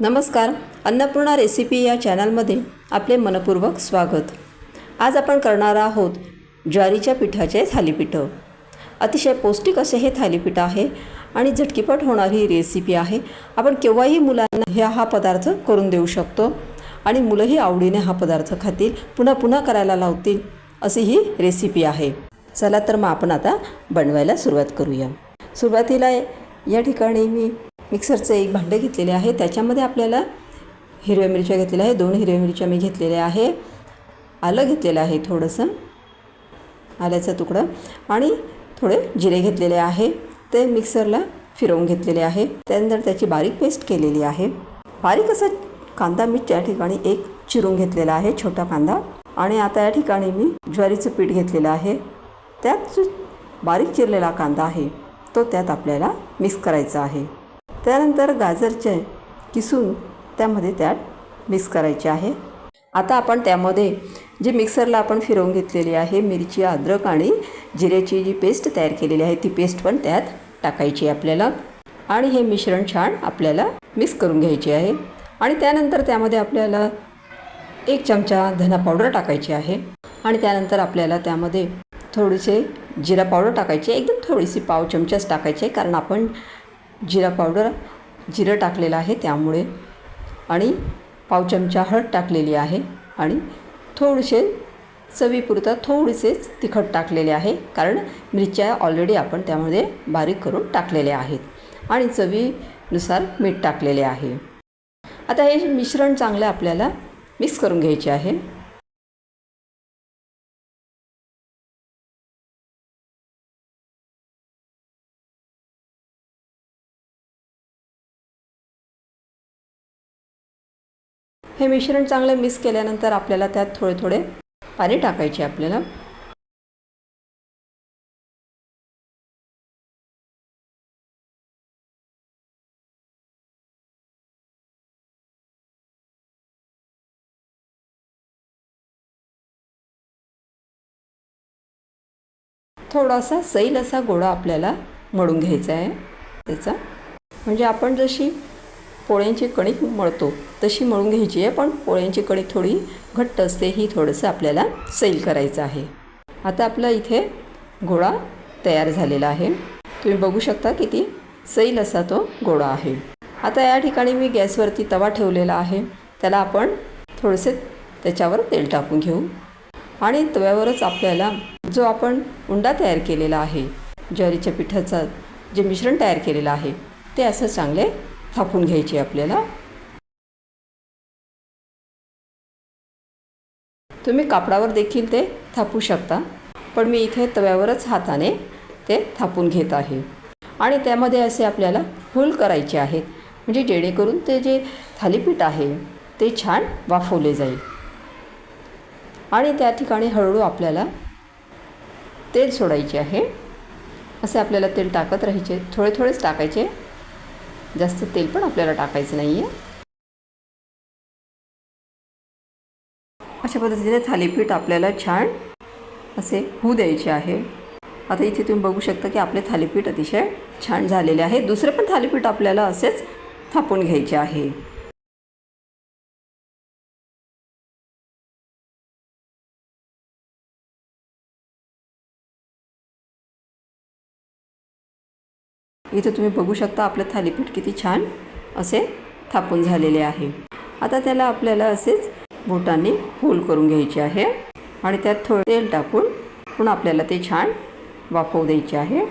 नमस्कार. अन्नपूर्णा रेसिपी या चॅनलमध्ये आपले मनपूर्वक स्वागत. आज आपण करणार आहोत ज्वारीच्या पिठाचे थालीपीठं. अतिशय पौष्टिक असे हे थालीपीठ आहे आणि झटकीपट होणारी ही रेसिपी आहे. आपण केव्हाही मुलांना ह्या हा पदार्थ करून देऊ शकतो आणि मुलंही आवडीने हा पदार्थ खातील पुन्हा पुन्हा करायला लावतील अशी ही रेसिपी आहे. चला तर मग आपण आता बनवायला सुरुवात करूया. सुरुवातीला या ठिकाणी मी मिक्सरचं एक भांडं घेतलेले आहे. त्याच्यामध्ये आपल्याला हिरव्या मिरच्या घेतलेल्या आहे दोन हिरव्या मिरच्या मी घेतलेल्या आहे. आलं घेतलेलं आहे थोडंसं. आल्याचा तुकडा. आणि थोडे जिरे घेतलेले आहे. ते मिक्सरला फिरवून घेतलेले आहे. त्यानंतर त्याची बारीक पेस्ट केलेली आहे. बारीक असा कांदा मी त्या ठिकाणी एक चिरून घेतलेला आहे छोटा कांदा. आणि आता या ठिकाणी मी ज्वारीचं पीठ घेतलेलं आहे. त्यात बारीक चिरलेला कांदा आहे तो त्यात आपल्याला मिक्स करायचा आहे. त्यानंतर गाजरचे किसून त्यामध्ये त्यात मिक्स करायचे आहे. आता आपण त्यामध्ये जी मिक्सरला आपण फिरवून घेतलेली आहे मिरची अद्रक आणि जिऱ्याची जी पेस्ट तयार केलेली आहे ती पेस्ट पण त्यात टाकायची आहे आपल्याला. आणि हे मिश्रण छान आपल्याला मिक्स करून घ्यायचे आहे. आणि त्यानंतर त्यामध्ये आपल्याला एक चमचा धना पावडर टाकायची आहे. आणि त्यानंतर आपल्याला त्यामध्ये थोडेसे जिरा पावडर टाकायचे एकदम थोडीशी पाव चमचाच टाकायचे आहे कारण आपण जिरा पावडर जिरं टाकलेलं आहे त्यामुळे आणि पाव चमचा हळद टाकलेली आहे आणि थोडेसे चवीपुरता थोडेसेच तिखट टाकलेले आहे कारण मिरच्या ऑलरेडी आपण त्यामध्ये बारीक करून टाकलेल्या आहेत आणि चवीनुसार मीठ टाकलेले आहे. आता हे मिश्रण चांगलं आपल्याला मिक्स करून घ्यायचे आहे. हे मिश्रण चांगलं मिक्स केल्यानंतर आपल्याला त्यात थोडे थोडे पाणी टाकायचे आपल्याला. थोडासा सैल असा गोळा आपल्याला मळून घ्यायचा आहे. त्याचा. म्हणजे आपण जशी पोळ्यांची कणिक मळतो. तशी मळून घ्यायची आहे पण पोळ्यांची कणिक थोडी घट्ट असते ही थोडंसं आपल्याला सैल करायचं आहे. आता आपला इथे गोळा तयार झालेला आहे. तुम्ही बघू शकता किती सैल असा तो गोळा आहे. आता या ठिकाणी मी गॅसवरती तवा ठेवलेला आहे. त्याला आपण थोडेसे त्याच्यावर तेल टाकून घेऊ. आणि तव्यावरच आपल्याला जो आपण उंडा तयार केलेला आहे ज्वारीच्या पिठाचा जे मिश्रण तयार केलेलं आहे ते असं चांगले थापून घ्यायची आपल्याला. तुम्ही कापडावर देखील ते थापू शकता पण मी इथे तव्यावरच हाताने ते थापून घेत आहे. आणि त्यामध्ये असे आपल्याला फुल करायचे आहेत म्हणजे जेणेकरून ते जे थालीपीठ आहे ते छान वाफवले जाईल. आणि त्या ठिकाणी हळूहळू आपल्याला तेल सोडायचे आहे. असे आपल्याला तेल टाकत राहायचे थोडे थोडेच टाकायचे. जास्त तेल पण आपल्याला टाकायचं नाही आहे अशा पद्धतीने थालीपीठ आपल्याला छान असे होऊ द्यायचे आहे. आता इथे तुम्ही बघू शकता की आपले थालीपीठ अतिशय छान झालेले आहे. दुसरे पण थालीपीठ आपल्याला असेच थापून घ्यायचे आहे. इथं तुम्ही बघू शकता आपलं थालीपीठ किती छान असे थापून झालेले आहे. आता त्याला आपल्याला असेच बोटांनी होल करून घ्यायचे आहे आणि त्यात थोडं तेल टाकून पुन्हा आपल्याला ते छान वाफवू द्यायचे आहे.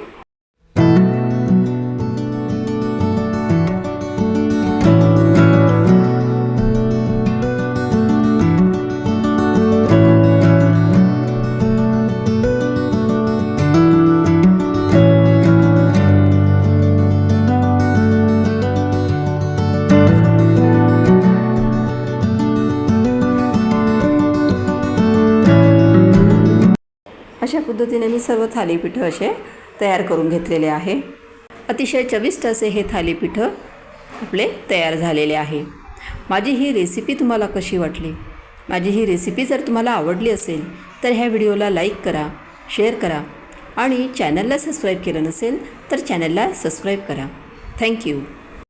अशा पद्धतीने मी सर्व थालीपीठं असे तयार करून घेतलेले आहे. अतिशय चविष्ट असे हे थालीपीठं आपले तयार झालेले आहे. माझी ही रेसिपी तुम्हाला कशी वाटली? माझी ही रेसिपी जर तुम्हाला आवडली असेल तर ह्या व्हिडिओला लाईक करा शेअर करा आणि चॅनलला सबस्क्राईब केलं नसेल तर चॅनलला सबस्क्राईब करा. थँक्यू